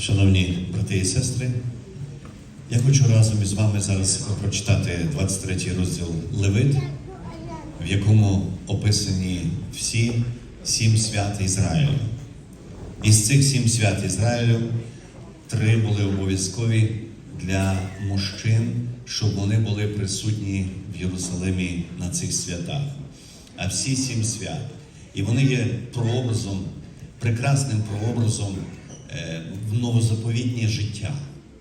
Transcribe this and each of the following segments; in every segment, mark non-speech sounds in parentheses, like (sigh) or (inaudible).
Шановні брати і сестри, я хочу разом із вами зараз прочитати 23 розділ Левит, в якому описані всі сім свят Ізраїлю. Із цих сім свят Ізраїлю три були обов'язкові для мужчин, щоб вони були присутні в Єрусалимі на цих святах. А всі сім свят. І вони є прообразом, прекрасним прообразом в новозаповітнє життя.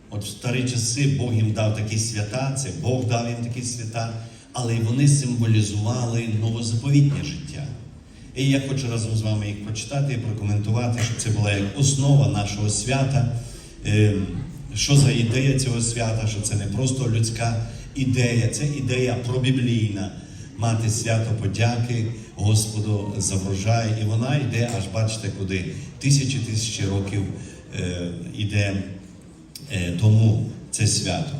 От в старі часи Бог їм дав такі свята, це Бог дав їм такі свята, але вони символізували новозаповітнє життя. І я хочу разом з вами їх прочитати і прокоментувати, щоб це була як основа нашого свята. Е, Що за ідея цього свята? Що це не просто людська ідея, це ідея пробіблійна. Мати свято подяки Господу за. І вона йде, аж бачите, куди тисячі тисячі років е, йде е, тому це свято.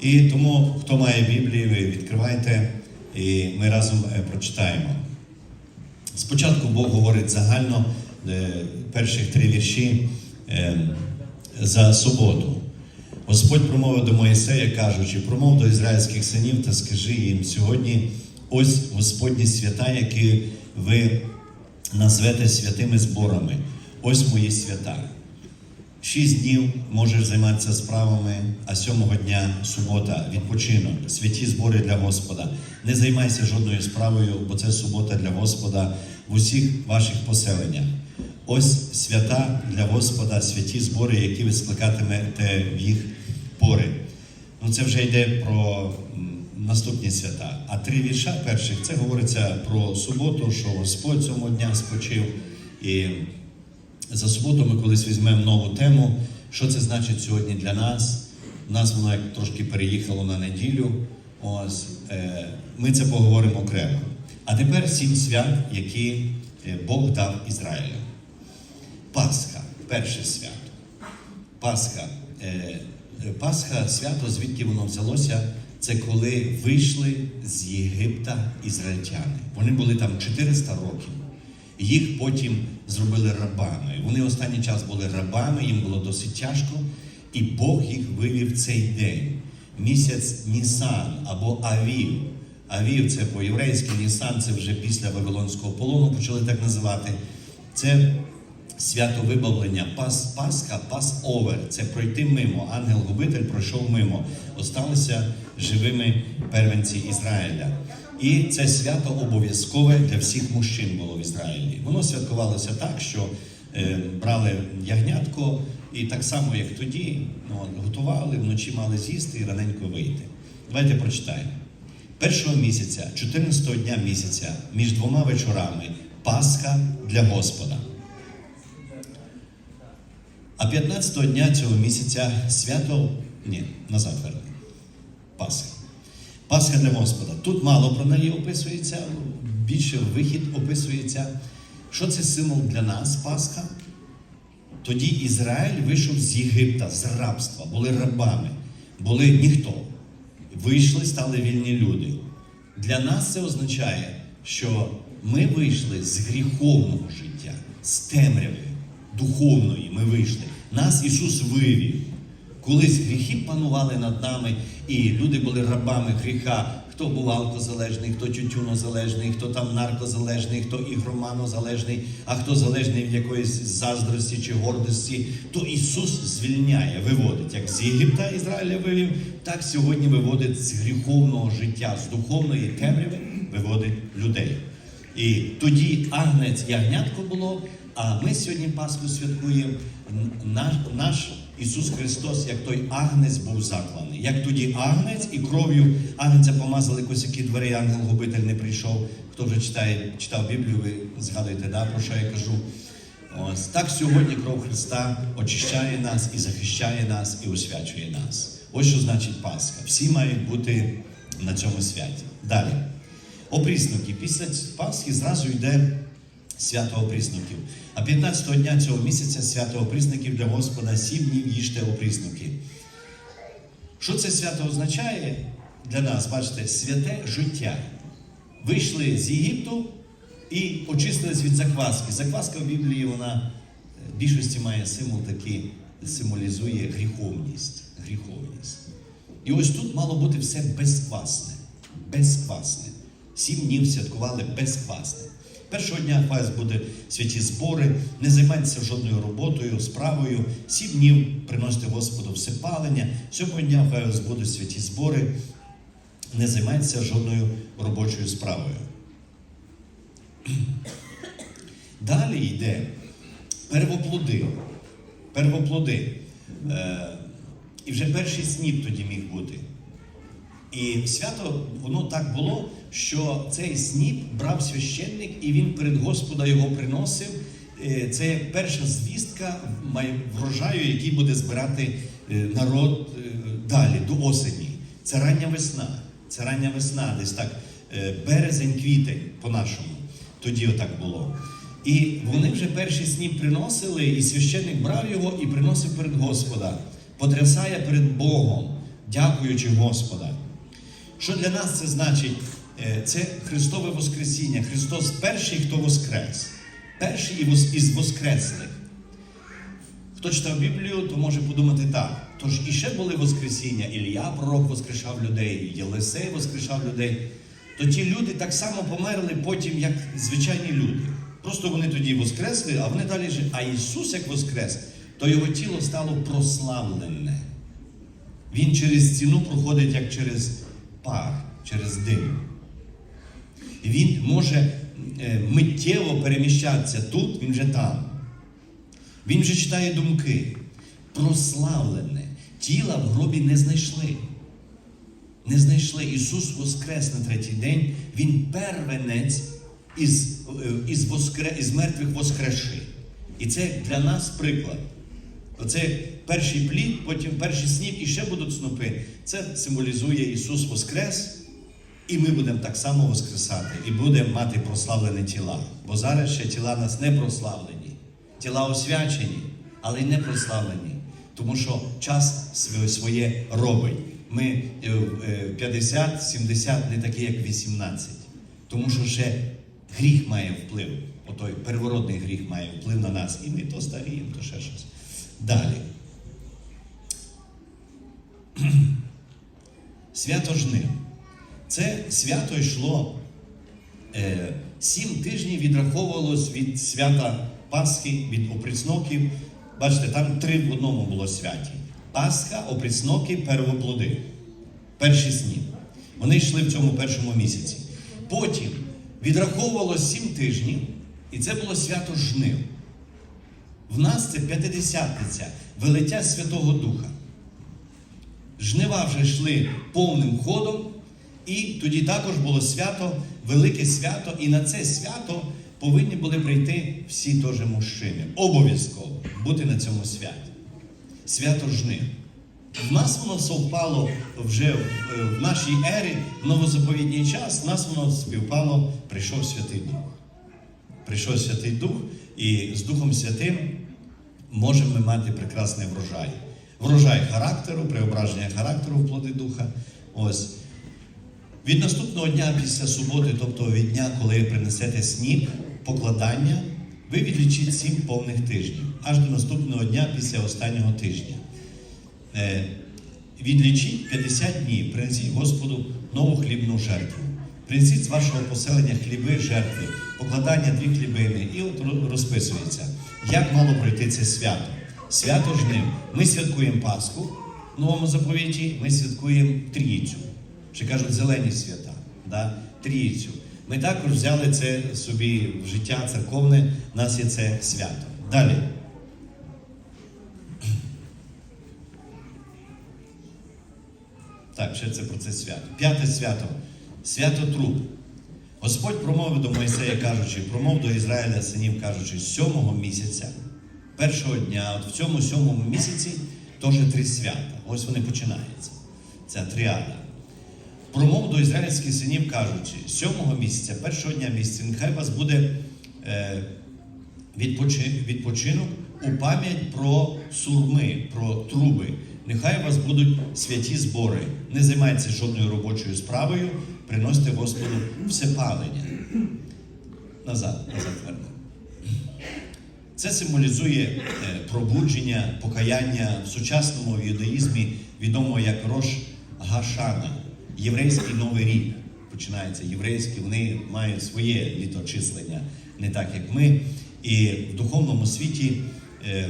І тому, хто має Біблію, ви відкривайте, і ми разом е, прочитаємо. Спочатку Бог говорить загально е, перших три вірші е, за суботу. Господь промовив до Моїсея, кажучи, промов до ізраїльських синів та скажи їм сьогодні ось Господні свята, які ви назвете святими зборами. Ось мої свята. Шість днів можеш займатися справами, а сьомого дня субота, відпочинок, святі збори для Господа. Не займайся жодною справою, бо це субота для Господа в усіх ваших поселеннях. Ось свята для Господа, святі збори, які ви скликатимете в їх пори. Ну, це вже йде про наступні свята. А три вірша перших це говориться про суботу, що Господь цього дня спочив. І за суботу ми колись візьмемо нову тему. Що це значить сьогодні для нас? У нас воно як трошки переїхало на неділю. Ось е, ми це поговоримо окремо. А тепер сім свят, які е, Бог дав Ізраїлю. Пасха перше свято. Пасха. Е, Пасха свято, звідки воно взялося? Це коли вийшли з Єгипта ізраїльтяни. Вони були там 400 років. Їх потім зробили рабами. Вони останній час були рабами, їм було досить тяжко, і Бог їх вивів цей день. Місяць Нісан або Авів. Авів це по-єврейськи, Нісан це вже після Вавилонського полону почали так називати. Це свято вибавлення, Пас, Пасха, Пас-овер. Це пройти мимо. Ангел-губитель пройшов мимо. Осталися живими первенці Ізраїля. І це свято обов'язкове для всіх мужчин було в Ізраїлі. Воно святкувалося так, що е, брали ягнятко, і так само, як тоді, ну, готували, вночі мали з'їсти і раненько вийти. Давайте прочитаємо. Першого місяця, 14-го дня місяця, між двома вечорами, Пасха для Господа. А 15-го дня цього місяця свято. Ні, назад верни. Пасха. Пасха для Господа. Тут мало про неї описується, більше вихід описується. Що це символ для нас, Пасха? Тоді Ізраїль вийшов з Єгипта, з рабства, були рабами, були ніхто. Вийшли, стали вільні люди. Для нас це означає, що ми вийшли з гріховного життя, з темряви духовної ми вийшли. Нас Ісус вивів. Колись гріхи панували над нами, і люди були рабами гріха. Хто був алкозалежний, хто тютюнозалежний, хто там наркозалежний, хто ігроманозалежний, а хто залежний від якоїсь заздрості чи гордості, то Ісус звільняє, виводить. Як з Єгипта Ізраїля вивів, так сьогодні виводить з гріховного життя, з духовної темряви виводить людей. І тоді агнець ягнятко було, а ми сьогодні Пасху святкуємо. Наш, наш Ісус Христос, як той агнець був закланий. Як тоді агнець і кров'ю агнця помазали косяки дверей, ангел-губитель не прийшов. Хто вже читає, читав Біблію, ви згадуєте, да, про що я кажу. Ось так сьогодні кров Христа очищає нас і захищає нас, і освячує нас. Ось що значить Пасха. Всі мають бути на цьому святі. Далі. Опрісники. Після Пасхи зразу йде свято опрісноків. А 15-го дня цього місяця свято опрісників для Господа сім днів їжте опрісники. Що це свято означає для нас? Бачите, святе життя. Вийшли з Єгипту і очистились від закваски. Закваска в Біблії вона е, в більшості має символ такий символізує гріховність. гріховність. І ось тут мало бути все безквасне. Безквасне. Сім днів святкували безквасне. Першого дня вас буде святі збори, не займайтеся жодною роботою, справою. Сім днів приносите Господу всепалення. Сьомого дня у вас будуть святі збори. Не займайтеся жодною робочою справою. (clears throat) Далі йде первоплоди. Первоплоди. Е, і вже перший сніп тоді міг бути. І свято воно так було, що цей сніп брав священник, і він перед Господа його приносив. Е, Це перша звістка врожаю, який буде збирати е, народ е, далі, до осені. Це рання весна. Це рання весна, десь так е, березень, квітень по-нашому. Тоді отак було. І вони вже перший сніп приносили, і священник брав його і приносив перед Господа, потрясає перед Богом, дякуючи Господа. Що для нас це значить? Е, Це Христове Воскресіння. Христос перший, хто воскрес. Перший із Воскреслих. Хто читав Біблію, то може подумати так. Тож і ще були Воскресіння, Ілля пророк воскрешав людей, Єлисей воскрешав людей. То ті люди так само померли потім, як звичайні люди. Просто вони тоді воскресли, а вони далі жили. А Ісус, як воскрес, то його тіло стало прославлене. Він через стіну проходить як через пар, через дим. І Він може е, миттєво переміщатися тут, він вже там. Він вже читає думки. Прославлене. Тіла в гробі не знайшли. Не знайшли. Ісус воскрес на третій день. Він первенець із, е, із, воскре, із мертвих воскреши. І це для нас приклад. Оце перший плід, потім перший сніп і ще будуть снопи. Це символізує Ісус Воскрес, і ми будемо так само воскресати, і будемо мати прославлені тіла. Бо зараз ще тіла нас не прославлені. Тіла освячені, але й не прославлені. Тому що час своє- робить. Ми е, е, 50-70 не такі, як 18. Тому що ще гріх має вплив. Отой первородний гріх має вплив на нас. І ми то старіємо, то ще щось. Далі. (clears throat) Свято жнив. Це свято йшло е, сім тижнів відраховувалось від свята Пасхи, від опрісноків. Бачите, там три в одному було святі. Пасха, опрісноки, первоплоди. Перші сні. Вони йшли в цьому першому місяці. Потім відраховувалось сім тижнів, і це було свято жнив. В нас це п'ятидесятниця, велиття Святого Духа. Жнива вже йшли повним ходом, і тоді також було свято, велике свято, і на це свято повинні були прийти всі теж мужчини. Обов'язково бути на цьому святі. Свято жнив. В нас воно совпало вже в, е, нашій ері, в новозаповідній час, в нас воно співпало, прийшов Святий Дух. Прийшов Святий Дух, і з Духом Святим можемо мати прекрасний врожай. Врожай характеру, преображення характеру в плоди духа. Ось. Від наступного дня після суботи, тобто від дня, коли принесете сніп, покладання, ви відлічіть сім повних тижнів, аж до наступного дня після останнього тижня. Е, Відлічіть 50 днів, принесіть Господу нову хлібну жертву. Принесіть з вашого поселення хліби, жертви, покладання дві хлібини. І от розписується, як мало пройти це свято. Свято жнив. Ми святкуємо Пасху в новому заповіті, ми святкуємо Трійцю. Ще кажуть, зелені свята, да? Трійцю. Ми також взяли це собі в життя церковне, в нас є це свято. Далі. Так, ще це про це свято. П'яте свято. Свято труп. Господь промовив до Мойсея, кажучи, промов до Ізраїля синів, кажучи, сьомого місяця, першого дня, от в цьому сьомому місяці теж три свята. Ось вони починаються. Ця тріада. Промов до ізраїльських синів, кажучи, сьомого місяця, першого дня місяця, нехай вас буде е, відпочи- відпочинок у пам'ять про сурми, про труби. Нехай у вас будуть святі збори. Не займайтеся жодною робочою справою, приносите Господу всепалення. Назад, назад вернемо. Це символізує е, пробудження, покаяння в сучасному юдаїзмі, відомо як Рош Гашана, єврейський новий рік. Починається єврейський, вони мають своє літочислення, не так як ми. І в духовному світі е,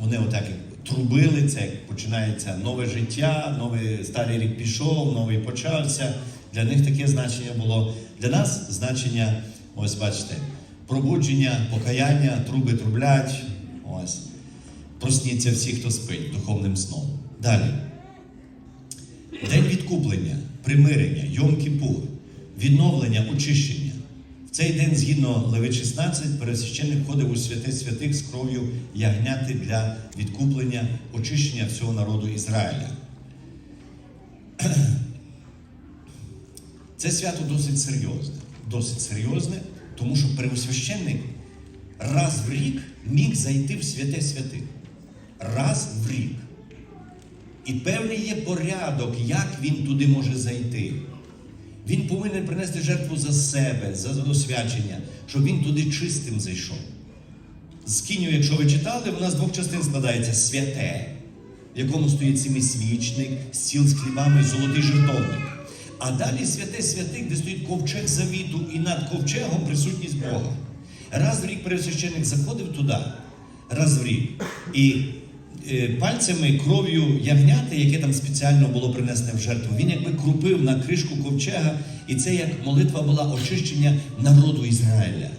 вони отак трубили, це як починається нове життя, новий старий рік пішов, новий почався. Для них таке значення було. Для нас значення, ось бачите, пробудження, покаяння, труби трублять. Ось. Просніться всі, хто спить духовним сном. Далі. День відкуплення, примирення, Йом-Кіпур, відновлення, очищення. В цей день, згідно Левит 16, пересвященник входив у святе святих з кров'ю ягняти для відкуплення, очищення всього народу Ізраїля. Це свято досить серйозне. Досить серйозне, тому що первосвященник раз в рік міг зайти в святе святих. Раз в рік. І певний є порядок, як він туди може зайти. Він повинен принести жертву за себе, за освячення, щоб він туди чистим зайшов. З кіню, якщо ви читали, вона з двох частин складається святе, в якому стоїть семисвічник, стіл з хлібами і золотий жертовник. А далі святе святих, де стоїть ковчег завіту, і над ковчегом присутність Бога. Раз в рік пересвященник заходив туди, раз в рік. І е, пальцями, кров'ю ягняти, яке там спеціально було принесене в жертву, він якби крупив на кришку ковчега, і це як молитва була очищення народу Ізраїля.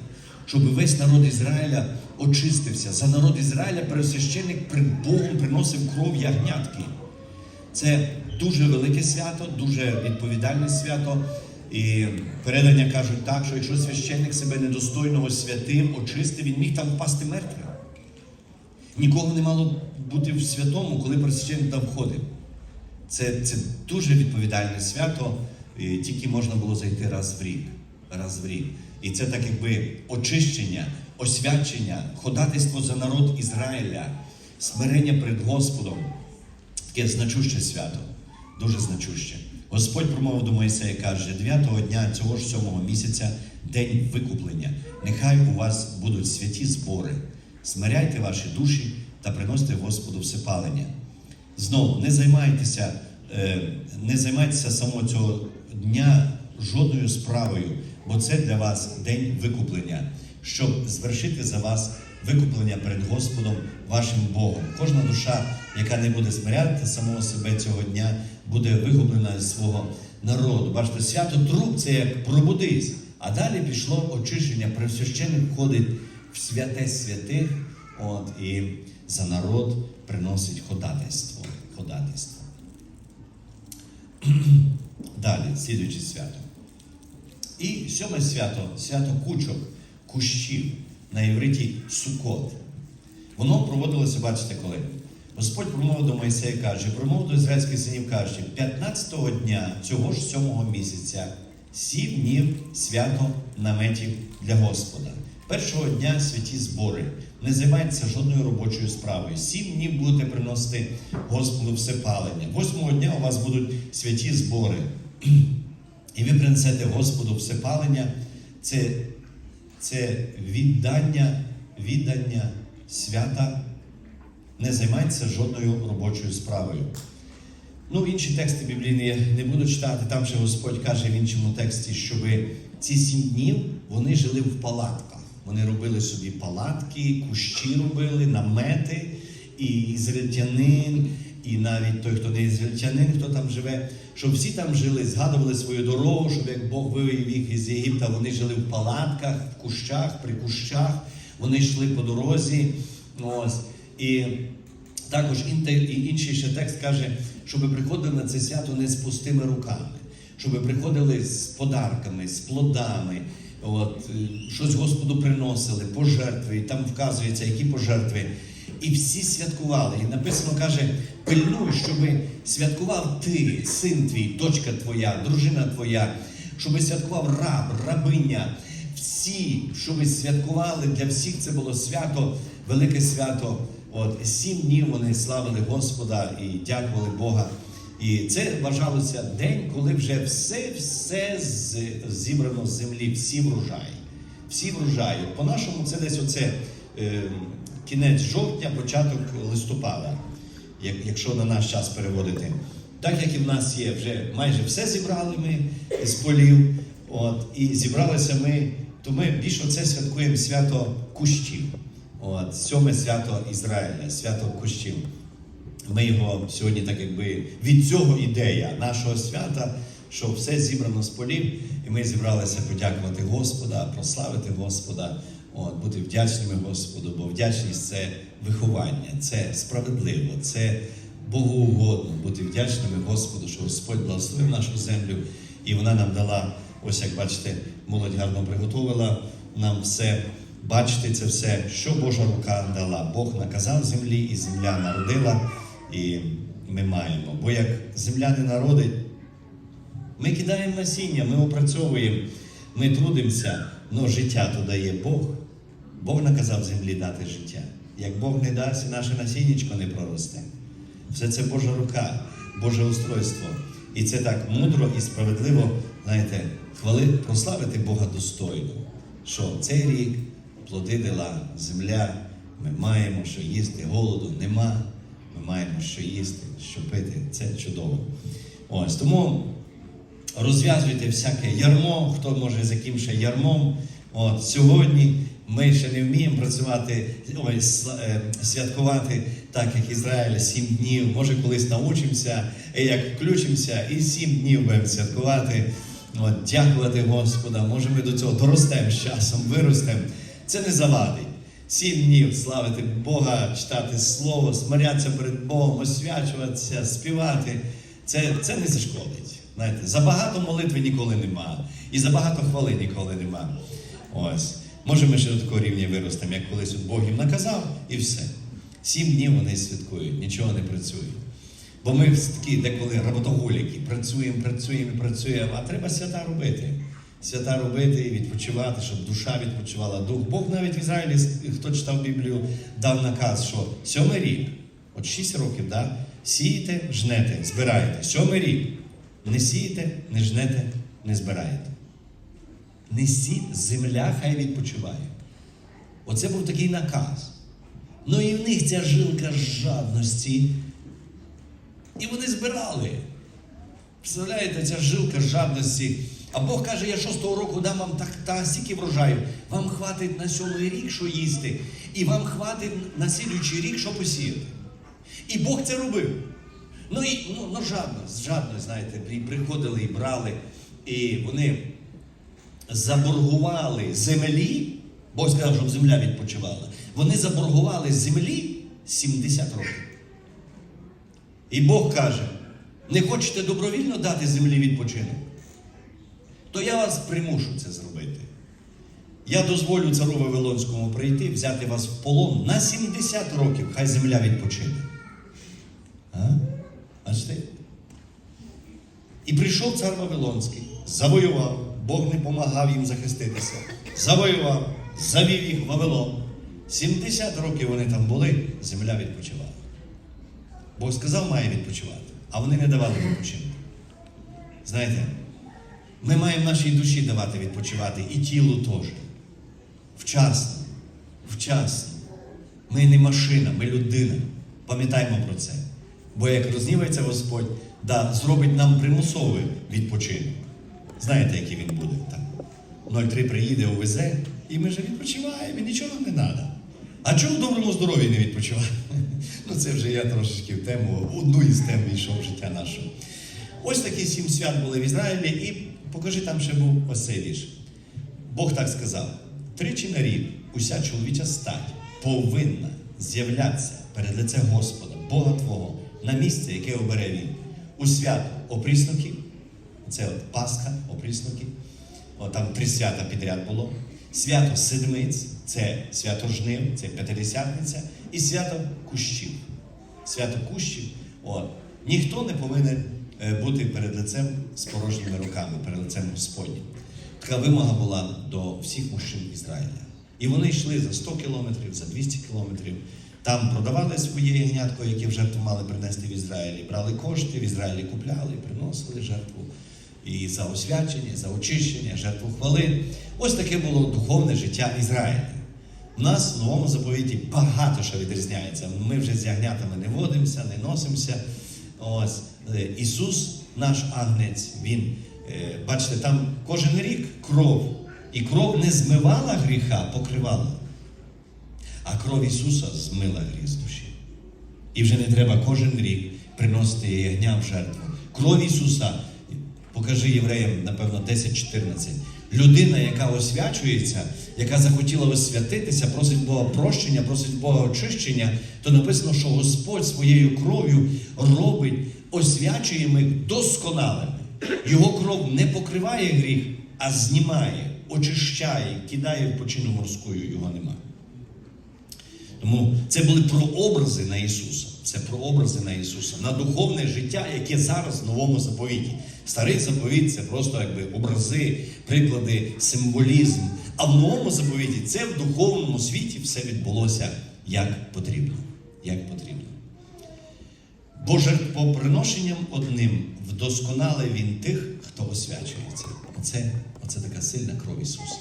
Щоб весь народ Ізраїля очистився. За народ Ізраїля пересвященник перед Богом приносив кров ягнятки. Це дуже велике свято, дуже відповідальне свято. І передання кажуть так, що якщо священник себе недостойного святим очистив, він міг там впасти мертвим. Нікого не мало бути в святому, коли священник там входив. Це, це дуже відповідальне свято, і тільки можна було зайти раз в рік. Раз в рік. І це так якби очищення, освячення, ходатайство за народ Ізраїля, смирення перед Господом. Таке значуще свято, дуже значуще. Господь промовив до Моїсея і каже, дев'ятого дня цього ж сьомого місяця день викуплення. Нехай у вас будуть святі збори. Смиряйте ваші душі та приносите Господу всепалення. Знову не займайтеся, е, не займайтеся самого цього дня жодною справою, бо це для вас день викуплення, щоб звершити за вас викуплення перед Господом вашим Богом. Кожна душа, яка не буде смиряти самого себе цього дня, буде вигублена з свого народу. Бачите, свято труп це як пробудись. А далі пішло очищення. Пресвященник входить в святе святих, от, і за народ приносить ходатайство. ходатайство. (clears throat) Далі, слідуюче свято. І сьоме свято свято кучок, кущів на євриті Сукот. Воно проводилося, бачите, коли. Господь промовив до Моїсея каже, промовив до ізраїльських синів каже, 15-го дня цього ж сьомого місяця сім днів свято наметів для Господа. Першого дня святі збори. Не займайтеся жодною робочою справою. Сім днів будете приносити Господу всепалення. Восьмого дня у вас будуть святі збори. І ви принесете Господу всепалення. Це, це віддання, віддання свята. Не займайтеся жодною робочою справою. Ну, інші тексти біблійні не буду читати. Там ще Господь каже в іншому тексті, щоб ці сім днів вони жили в палатках. Вони робили собі палатки, кущі робили, намети, і ізраїльтянин, і навіть той, хто не ізраїльтянин, хто там живе, щоб всі там жили, згадували свою дорогу, щоб як Бог вивів їх із Єгипта, вони жили в палатках, в кущах, при кущах, вони йшли по дорозі. Ось. І також і інший ще текст каже, щоб приходили на це свято не з пустими руками, щоб приходили з подарками, з плодами, от, е, щось Господу приносили, пожертви, і там вказується, які пожертви. І всі святкували. І написано каже: пильнуй, щоб святкував ти, син твій, дочка твоя, дружина твоя, щоб святкував раб, рабиня. Всі, щоб святкували, для всіх це було свято, велике свято. От сім днів вони славили Господа і дякували Бога. І це вважалося день, коли вже все, все з- зібрано з землі, всі врожаї. Всі врожаї. По-нашому це десь оце е, кінець жовтня, початок листопада, як, якщо на наш час переводити. Так як і в нас є, вже майже все зібрали ми з полів. От, і зібралися ми, то ми більше це святкуємо свято кущів. От, сьоме свято Ізраїля, свято кущів. Ми його сьогодні, так якби від цього ідея нашого свята, що все зібрано з полів, і ми зібралися подякувати Господа, прославити Господа, от, бути вдячними Господу, бо вдячність це виховання, це справедливо, це богоугодно бути вдячними Господу, що Господь благословив нашу землю, і вона нам дала, ось як бачите, молодь гарно приготувала нам все. Бачите це все, що Божа рука дала. Бог наказав землі, і земля народила, і ми маємо. Бо як земля не народить, ми кидаємо насіння, ми опрацьовуємо, ми трудимося, але життя то дає Бог. Бог наказав землі дати життя. Як Бог не дасть, наше насіннячко не проросте. Все це Божа рука, Боже устройство. І це так мудро і справедливо, знаєте, хвали, прославити Бога достойно. Що цей рік плоди земля, ми маємо що їсти, голоду нема, ми маємо що їсти, що пити. Це чудово. Ось тому розв'язуйте всяке ярмо, хто може з яким ще ярмом. От, сьогодні ми ще не вміємо працювати, ой, е, святкувати так, як Ізраїль, сім днів. Може, колись научимося, як включимося, і сім днів будемо святкувати. От, дякувати Господа. Може, ми до цього доростемо з часом, виростемо. Це не завадить. Сім днів славити Бога, читати Слово, смирятися перед Богом, освячуватися, співати. Це, це не зашкодить. Знаєте, забагато молитви ніколи нема. І забагато хвали ніколи нема. Ось. Може, ми ще до такого рівня виростемо, як колись Бог їм наказав, і все. Сім днів вони святкують, нічого не працюють. Бо ми такі деколи роботоголіки, працюємо, працюємо, працюємо, а треба свята робити. Свята робити і відпочивати, щоб душа відпочивала, дух. Бог навіть в Ізраїлі, хто читав Біблію, дав наказ, що сьомий рік, от шість років, да, сієте, жнете, збираєте. Сьомий рік. Не сієте, не жнете, не збираєте. Не сі, земля хай відпочиває. Оце був такий наказ. Ну і в них ця жилка жадності. І вони збирали. Представляєте, ця жилка жадності. А Бог каже, я шостого року дам вам так та стільки врожаю. Вам хватить на сьомий рік, що їсти, і вам хватить на слідуючий рік, що посіяти. І Бог це робив. Ну і ну, ну жадність, жадність, знаєте, приходили і брали, і вони заборгували землі. Бог сказав, щоб земля відпочивала. Вони заборгували землі 70 років. І Бог каже: не хочете добровільно дати землі відпочинок? То я вас примушу це зробити. Я дозволю цару Вавилонському прийти, взяти вас в полон на 70 років, хай земля відпочине. А? Бачите? І прийшов цар Вавилонський, завоював, Бог не помагав їм захиститися. Завоював, завів їх в Вавилон. 70 років вони там були, земля відпочивала. Бог сказав, має відпочивати, а вони не давали відпочинку. Знаєте, ми маємо нашій душі давати відпочивати і тілу теж. Вчасно. Вчасно. Ми не машина, ми людина. Пам'ятаємо про це. Бо як рознівається Господь, да, зробить нам примусовий відпочинок. Знаєте, який він буде? Так. 03 приїде, увезе, і ми вже відпочиваємо, і нічого не треба. А чому в доброму здоров'ї не відпочиваємо? (laughs) Ну, це вже я трошечки в тему, одну із тем війшов життя нашого. Ось такі сім свят були в Ізраїлі, і покажи, там ще був вірш. Бог так сказав: тричі на рік уся чоловіча стать повинна з'являтися перед лицем Господа, Бога Твого, на місце, яке обере Він. У свято опрісноків, це от Пасха, опрісноків, О, там три свята підряд було. Свято Седмиць, це свято жнив, це П'ятидесятниця, і свято кущів. Свято кущів. От. Ніхто не повинен бути перед лицем з порожніми руками, перед лицем Господнім. Така вимога була до всіх мужчин Ізраїля. І вони йшли за 100 кілометрів, за 200 кілометрів. Там продавали своє ягнятко, яке в жертву мали принести в Ізраїлі. Брали кошти, в Ізраїлі купляли, приносили жертву. І за освячення, за очищення, жертву хвали. Ось таке було духовне життя Ізраїля. У нас в новому заповіті багато що відрізняється. Ми вже з ягнятами не водимося, не носимося. Ось Е, Ісус, наш агнець, Він, е, бачите, там кожен рік кров. І кров не змивала гріха, покривала. А кров Ісуса змила гріх з душі. І вже не треба кожен рік приносити ягня в жертву. Кров Ісуса, покажи євреям, напевно, 10-14. Людина, яка освячується, яка захотіла освятитися, просить Бога прощення, просить Бога очищення, то написано, що Господь своєю кров'ю робить, освячує ми досконалими. Його кров не покриває гріх, а знімає, очищає, кидає в почину морську, його немає. Тому це були прообрази на Ісуса. Це прообрази на Ісуса, на духовне життя, яке зараз в новому заповіті. Старий заповіт це просто якби образи, приклади, символізм. А в новому заповіті це в духовному світі все відбулося як потрібно. Як потрібно. Бо жертвоприношенням одним вдосконалив він тих, хто освячується. Оце, оце така сильна кров Ісуса.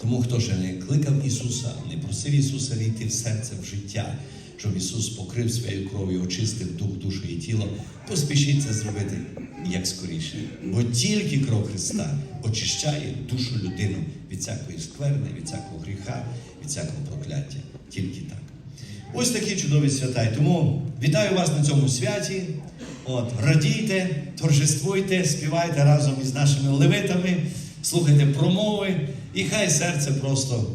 Тому хто ще не кликав Ісуса, не просив Ісуса війти в серце, в життя, щоб Ісус покрив своєю кров'ю, очистив дух, душу і тіло, поспішіть це зробити як скоріше. Бо тільки кров Христа очищає душу людину від всякої скверни, від всякого гріха, від всякого прокляття. Тільки так. Ось такі чудові свята. І Тому вітаю вас на цьому святі. От, радійте, торжествуйте, співайте разом із нашими левитами, слухайте промови, і хай серце просто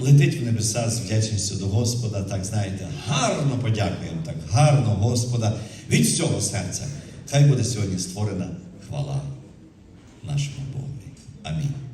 летить в небеса з вдячністю до Господа. Так знаєте, гарно подякуємо, так гарно Господа від всього серця. Хай буде сьогодні створена хвала нашому Богу. Амінь.